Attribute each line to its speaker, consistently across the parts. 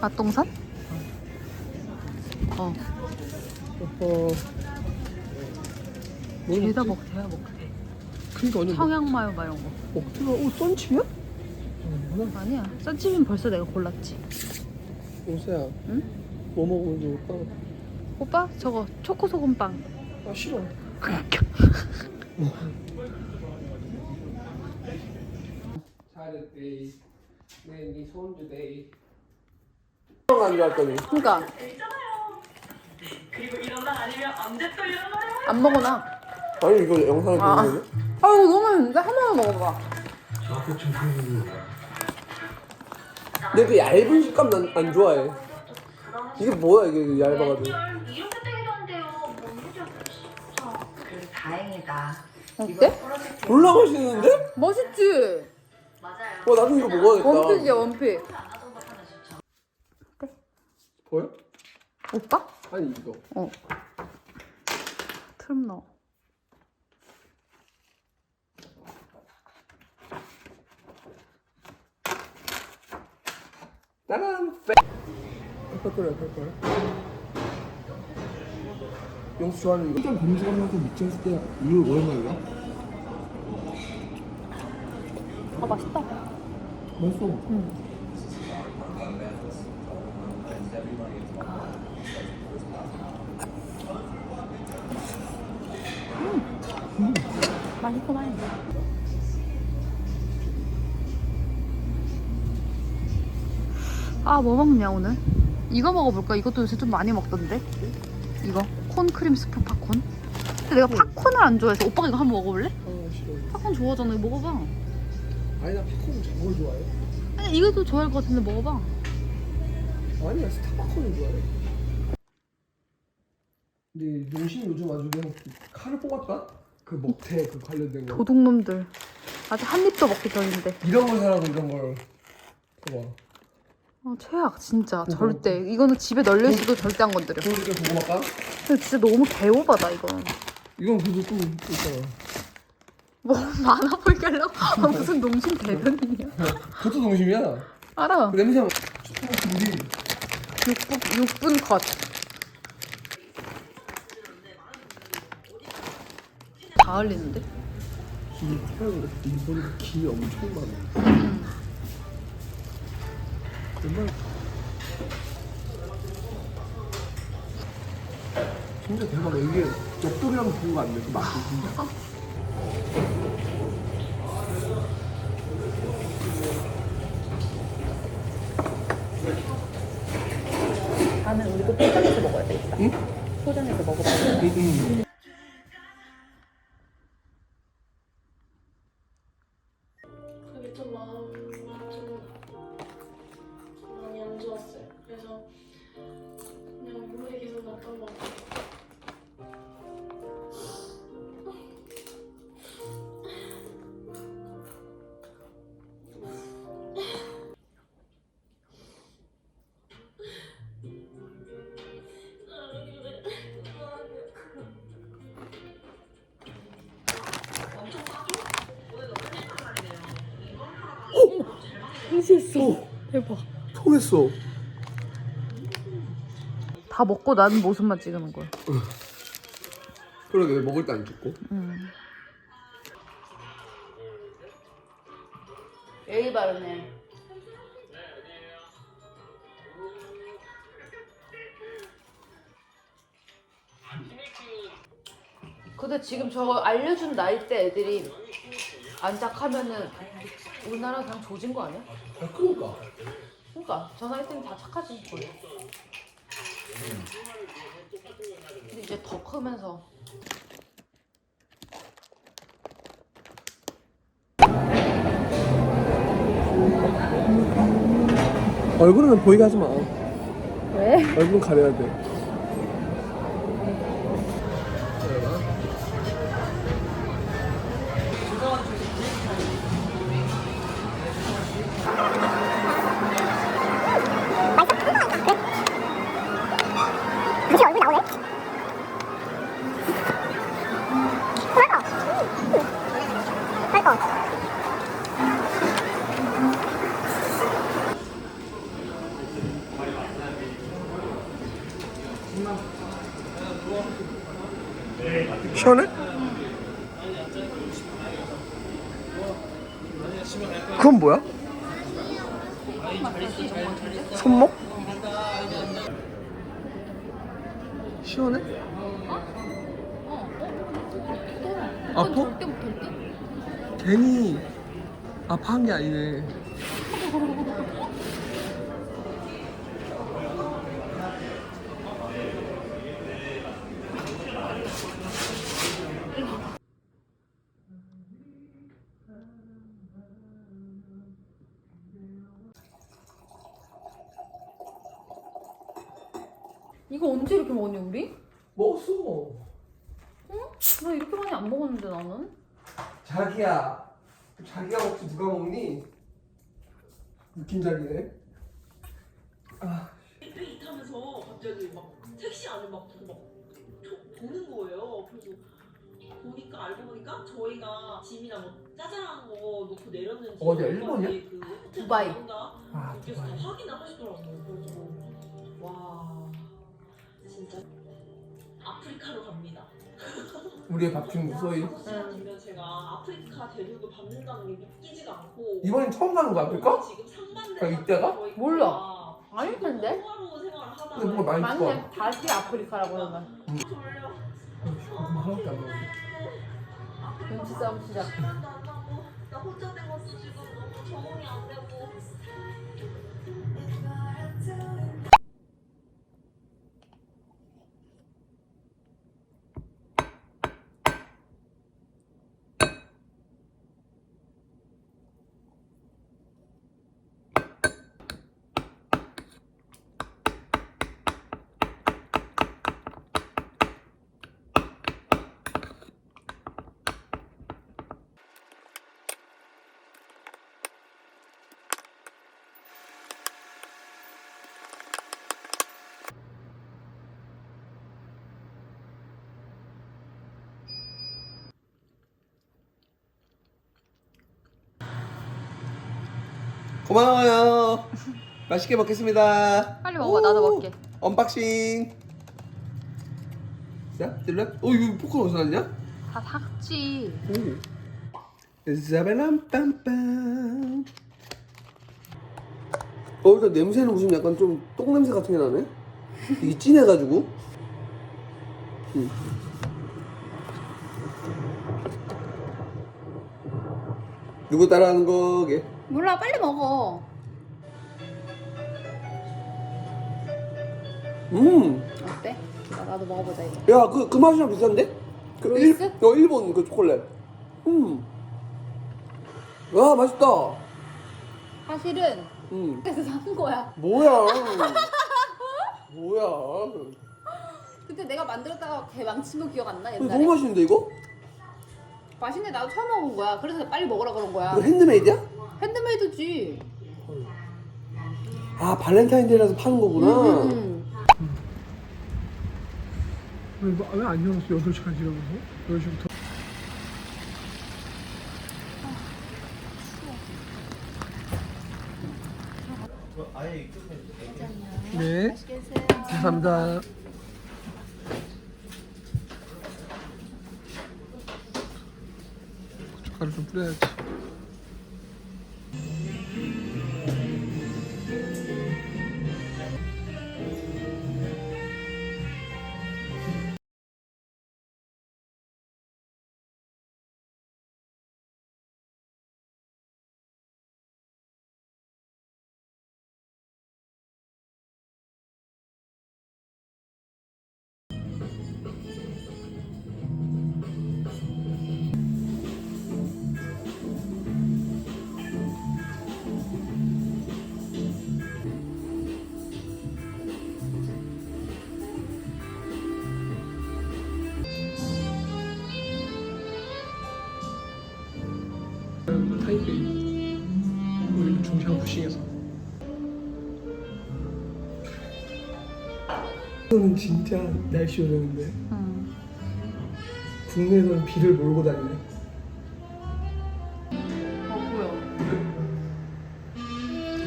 Speaker 1: 맛동산? 어.
Speaker 2: 어. 뭐
Speaker 1: 죄다
Speaker 2: 먹지?
Speaker 1: 먹, 죄다 먹대.
Speaker 2: 그니까 완전
Speaker 1: 청양마요 막 이런 거.
Speaker 2: 어, 어, 어, 썬칩이야? 뭐야?
Speaker 1: 아니야. 썬칩은 벌써 내가 골랐지.
Speaker 2: 용서야.
Speaker 1: 응?
Speaker 2: 뭐 먹으면 좋을까?
Speaker 1: 오빠 저거 초코 소금빵.
Speaker 2: 아 싫어. 잘했대. 네네 손주 대. 안 좋았더니.
Speaker 1: 그러니까
Speaker 3: 그리고 이런 날 아니면 언제 또 이런 날 해요?
Speaker 1: 안 먹어 나.
Speaker 2: 아니 이거 영상에
Speaker 1: 아.
Speaker 2: 보는 거네?
Speaker 1: 아유 너무 맛있는데 한 번만 먹어봐.
Speaker 2: 근데 그 얇은 식감 난 안 좋아해. 이게 뭐야 이게 얇아가지고.
Speaker 3: 이렇게. 뭔 소리야, 진짜. 그래도 다행이다.
Speaker 1: 어때?
Speaker 2: 졸라 맛있는데?
Speaker 1: 맛있지.
Speaker 3: 맞아요.
Speaker 2: 와 나도 이거 먹어야겠다.
Speaker 1: 원픽이야 원픽.
Speaker 2: 보여?
Speaker 1: 오빠?
Speaker 2: 아니 이거.
Speaker 1: 어. 트름 넣어.
Speaker 2: 빼. 뺄거야 뺄거야. 영수 좋아하는 이거.
Speaker 4: 일단 검색하면서 미쳤을 때 이거 오랜만이야?
Speaker 1: 아 맛있다.
Speaker 4: 맛있어.
Speaker 1: 맛있구만. 아, 뭐 먹냐, 오늘? 이거 먹어볼까? 이것도 요새 좀 많이 먹던데? 이거. 콘크림 스프 팝콘. 근데 내가 팝콘을 안 좋아해서 오빠가 이거 한번 먹어볼래?
Speaker 2: 아 싫어.
Speaker 1: 팝콘 좋아하잖아. 이거 먹어봐.
Speaker 2: 아니 나 팝콘 저걸 좋아해.
Speaker 1: 아니, 이것도 좋아할 것 같은데 먹어봐.
Speaker 2: 아니야 스타바콘을 좋아해. 근데 농심 요즘 아주 그냥 칼을 뽑았다. 그 먹태 그 관련된 거.
Speaker 1: 도둑놈들. 아직 한 입도 먹기 전인데.
Speaker 2: 이런 걸 사라고 이런 걸. 봐봐.
Speaker 1: 아, 최악, 진짜. 절대. 이거는 집에 널려 있어도 절대 안 건드려.
Speaker 2: 그러니까 고구마 까?
Speaker 1: 근데 진짜 너무 개오바다, 이건.
Speaker 2: 이건 그래도 또 있잖아.
Speaker 1: 뭐, 많아 보이게 하려고? 아, 무슨 농심 대변이냐.
Speaker 2: 그것도 농심이야.
Speaker 1: 알아.
Speaker 2: 그 냄새 우리
Speaker 1: 6분, 6분 컷. 다 흘리는데?
Speaker 2: 김이 태양인데 일본에 김이 엄청 많아. 정말 진짜 대박이야. 이게 엽떡이랑 비교가 안 돼. 그 맛이 진짜.
Speaker 1: 나는 우리도 포장해서 먹어야 되겠다.
Speaker 2: 응?
Speaker 1: 포장해서 먹어봐.
Speaker 2: 응, 응. 통했어.
Speaker 1: 대박.
Speaker 2: 통했어.
Speaker 1: 다 먹고 나는 모습만 찍는 거야.
Speaker 2: 그러게 왜 먹을 때 안 찍고?
Speaker 1: 음. 예의 바르네. 근데 지금 저거 알려준 나이대 애들이 안착하면은 우리나라 그냥 조진 거 아니야?
Speaker 2: 아 그러니까.
Speaker 1: 그러니까 저 나이 때는 다 착하지 거의. 근데 이제 더 크면서
Speaker 2: 얼굴은 보이게 하지 마.
Speaker 1: 왜?
Speaker 2: 얼굴은 가려야 돼. 시원해? 그건 뭐야? 손목? 시원해? 아파?
Speaker 1: 절대 못할 듯?
Speaker 2: 괜히 아파한 게 아니네.
Speaker 1: 이거 언제 이렇게 먹었니 우리?
Speaker 2: 먹었어.
Speaker 1: 나 이렇게 많이 안 먹었는데 나는?
Speaker 2: 자기야. 자기가 먹지 누가 먹니? 웃긴 자기네.
Speaker 5: 페이 타면서 갑자기 막 택시 안에 막 누구 막 저- 보는 거예요. 그래서 보니까 알고 보니까 저희가 짐이나 뭐 짜잘한 거 놓고 내렸는지
Speaker 2: 어디야, 일본이야?
Speaker 5: 그 호텔
Speaker 1: 두바이.
Speaker 2: 아,
Speaker 5: 다
Speaker 2: 두바이.
Speaker 5: 확인을 하시더라고요. 그래서 와 진짜 아프리카로 갑니다.
Speaker 2: 우리의 밥중 소희.
Speaker 5: 다섯 시간 뒤면 제가 아프리카 대륙을 밟는다는 게 믿기지가 않고
Speaker 2: 이번엔 처음 가는 거야, 아프리카?
Speaker 5: 지금 상반된
Speaker 2: 아, 이때가?
Speaker 5: 거의
Speaker 1: 몰라.
Speaker 5: 다
Speaker 1: 아닐 텐데?
Speaker 5: 통화로 생활을 하다가
Speaker 2: 근데 뭔가 많이 좋아.
Speaker 1: 맞네 다시 아프리카라고 그러면
Speaker 5: 졸려.
Speaker 2: 고구마 하나도 안 먹어.
Speaker 1: 눈치 싸움 시작
Speaker 5: 시간도 안 나고 나 혼자 된 것도 지금 너무 적응이 안 되고
Speaker 2: 고마워요. 맛있게 먹겠습니다.
Speaker 1: 빨리 먹어 나도
Speaker 2: 오,
Speaker 1: 먹게
Speaker 2: 언박싱. 야, 들래? 어, 이거 포크 어디서 났냐?
Speaker 1: 다 삭지
Speaker 2: 자벨람 빰빰. 어, 일단 냄새는 무슨 약간 좀 똥 냄새 같은 게 나네. 이게 진해가지고. 음. 누구 따라하는 거게?
Speaker 1: 몰라 빨리 먹어
Speaker 2: 음,
Speaker 1: 어때? 나, 나도 먹어보자 이거
Speaker 2: 야, 그, 그 맛이랑 비슷한데? 그
Speaker 1: 로이스?
Speaker 2: 일, 어, 일본 그 초콜릿. 음. 와, 맛있다.
Speaker 1: 사실은
Speaker 2: 음.
Speaker 1: 그래서 산 거야
Speaker 2: 뭐야. 뭐야.
Speaker 1: 그때 내가 만들었다가 개 망친 거 기억 안 나?
Speaker 2: 이거
Speaker 1: 옛날에?
Speaker 2: 너무 맛있는데, 이거?
Speaker 1: 맛있네 나도 처음 먹은 거야 그래서 빨리 먹으라 그런 거야
Speaker 2: 이거 핸드메이드야?
Speaker 1: 핸드메이드지
Speaker 2: 아, 발렌타인데이라서 파는 거구나.
Speaker 1: 응, 응, 응.
Speaker 4: 이거 왜안 열었어? 8시까지 일어나서? 10시부터 네 감사합니다 고춧가루 좀 뿌려야지 타이베이 우리 중시한 부싱에서. 오늘은 진짜 날씨 요정인데.
Speaker 1: 응.
Speaker 4: 국내에서는 비를 몰고 다니네.
Speaker 1: 어 보여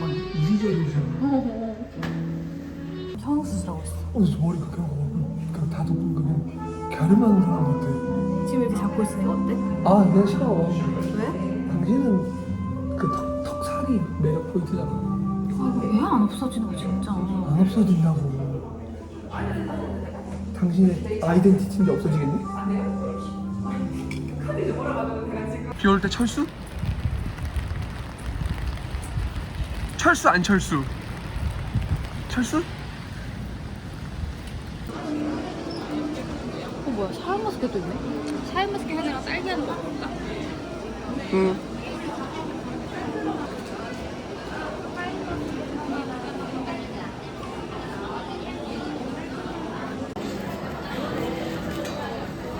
Speaker 4: 막 이리저리 오잖아?
Speaker 1: 성형수술하고 있어.
Speaker 4: 어, 그래서 머리 그렇게 하고 그냥 다듬고 그냥 갸름한 사람 같아.
Speaker 2: 아 그냥 싫어.
Speaker 1: 왜?
Speaker 2: 당신은 그 턱, 턱살이 매력 포인트잖아
Speaker 1: 왜안 없어지는 거 진짜.
Speaker 2: 안 없어진다고 당신의 아이덴티티인데 없어지겠니? 비 올 때 철수? 철수 안 철수? 철수?
Speaker 1: 어 뭐야 샤인머스켓도 있네. 샤인머스켓 하나랑 딸기 하는 거 어떨까?
Speaker 2: 응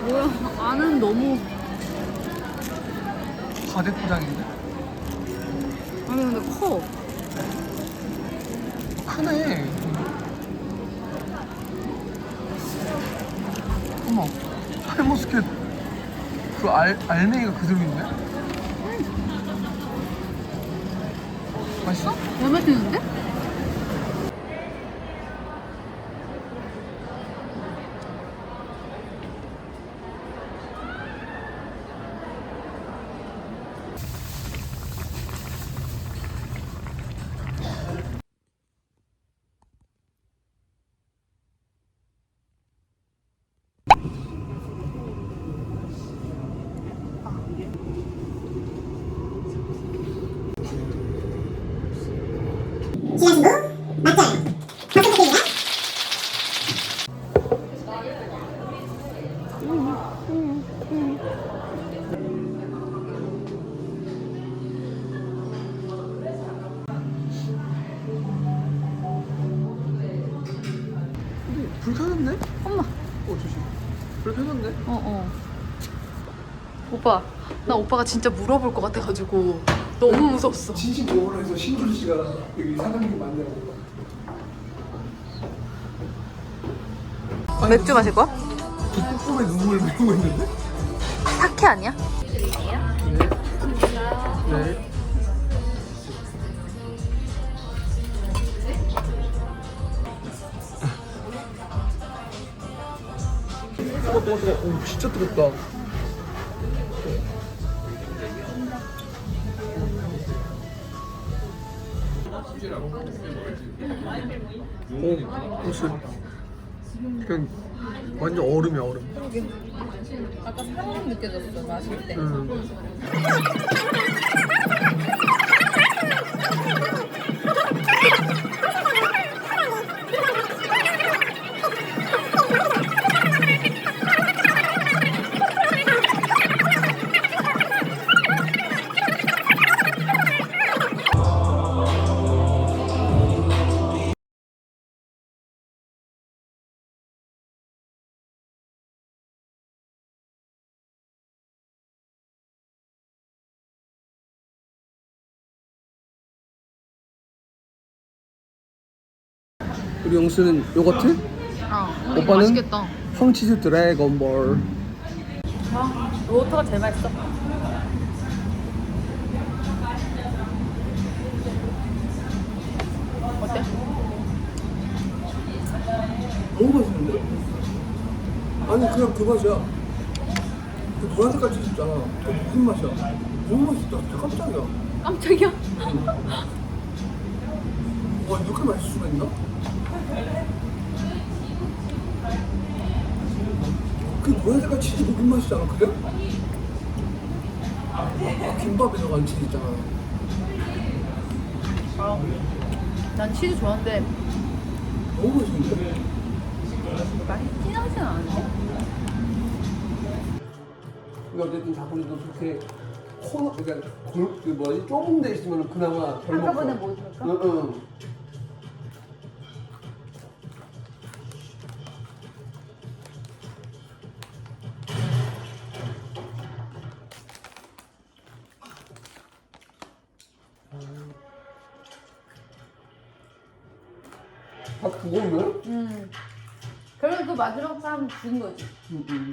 Speaker 1: 뭐야 안은 너무
Speaker 2: 과대 포장인데?
Speaker 1: 아니 근데 커.
Speaker 2: 크네 어머 샤인머스켓 그 알, 알맹이가 그대로 있네? 맛있어?
Speaker 1: 왜 맛있는데?
Speaker 2: 불 켜졌네?
Speaker 1: 엄마.
Speaker 2: 어 조심 불 켜졌네?
Speaker 1: 어 어. 오빠 나 오빠가 진짜 물어볼 것 같아가지고 너무 무섭어.
Speaker 2: 진심 보호를 해서 신준 씨가 여기 사장님 만나고
Speaker 1: 맥주 마실 거야?
Speaker 2: 뿜뿜에 눈물을 메우고 있는데?
Speaker 1: 사케 아니야?
Speaker 2: 뜨거 뜨거 뜨거 오 진짜 뜨겁다 오 무슨 그냥 완전 얼음이야 얼음
Speaker 1: 아까 사랑 느껴졌어 마실 때.
Speaker 2: 음. 우리 영수는 요거트?
Speaker 1: 어.
Speaker 2: 오빠는?
Speaker 1: 맛있겠다.
Speaker 2: 황치즈 드래곤볼
Speaker 1: 로터가 제일 맛있어. 어때?
Speaker 2: 너무 맛있는데? 아니 그냥 그 맛이야 그 노란 색깔 치즈 있잖아 그게 무슨 맛이야 너무 맛있다 진짜 깜짝이야
Speaker 1: 깜짝이야.
Speaker 2: 와 이렇게 맛있을 수가 있나? 그 노란 색깔 치즈 무슨 맛이잖아 그래? 아, 김밥에 들어간 치즈 있잖아
Speaker 1: 난 치즈 좋아하는데
Speaker 2: 너무 맛있는데?
Speaker 1: 많이 진하진 않은데?
Speaker 6: 근데 어쨌든 자본이도 그렇게 코너 그러니까 골- 그 뭐지 좁은 데 있으면 그나마 덜
Speaker 1: 한꺼번에
Speaker 6: 먹고.
Speaker 1: 뭐 줄까?
Speaker 6: 응, 응. 그거는?
Speaker 1: 음. 그래도 그 마지막 사람 준 거지.
Speaker 6: 응, 응.